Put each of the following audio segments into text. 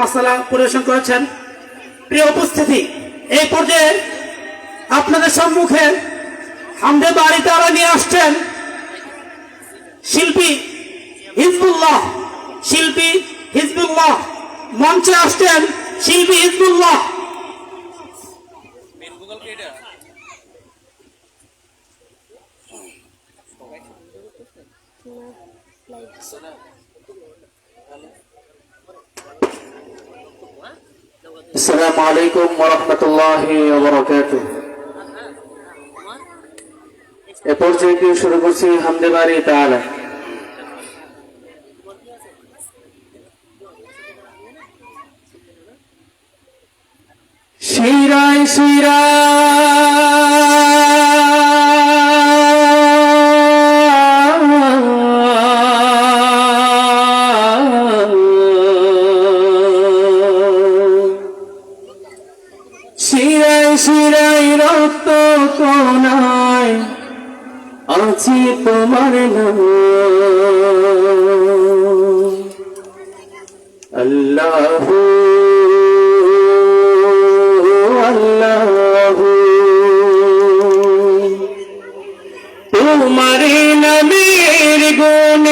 মশলা পরিবেশন করেছেন। প্রিয় উপস্থিতি, এই পর্যায়ে আপনাদের সম্মুখে হামদে বাড়ি তারা নিয়ে আসছেন শিল্পী হিজবুল্লাহ। শিল্পী হিজবুল্লাহ। মঞ্চে আসছেন শিল্পী হিজবুল্লাহ। السلام عليكم ورحمة الله وبركاته এ পর্যায়ে কি শুরু করছি হামদে বাড়ি তাআলা শিরায় শিরায় শিরায় রক্ত কোনায় আছি তোমার আল্লাহ আল্লাহ। তোমার নবীর গুণে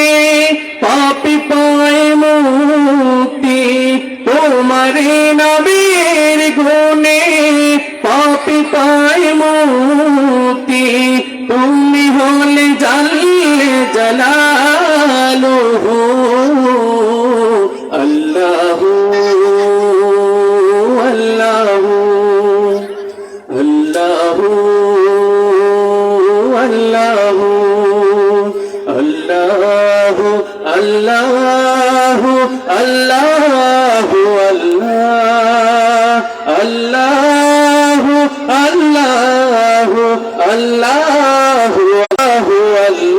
পাপি পায় মুক্তি। তুমি হলে জানলে জালালু। আল্লাহ আল্লাহ আল্লাহ আল্লাহ আল্লাহ আল্লাহ আল্লাহ।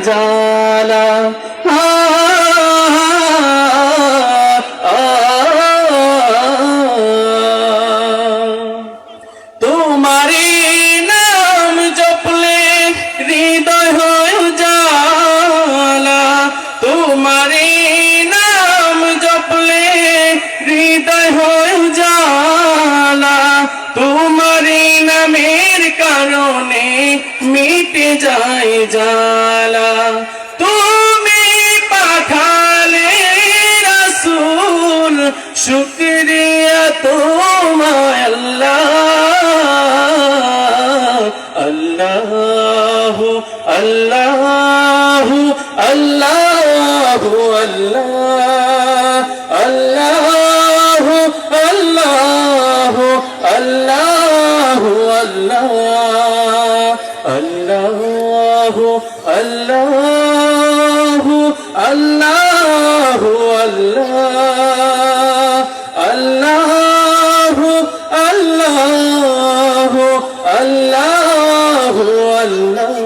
যায় যায় জালা তুমি পাঠালে রাসূল শুক্রিয়া তোমায় আল্লাহ আল্লাহ আল্লাহ। আল্লাহ আল্লাহ আল্লাহ আল্লাহ আল্লাহ আল্লাহ।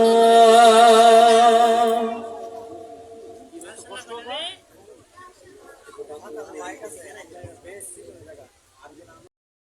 মাইক আছে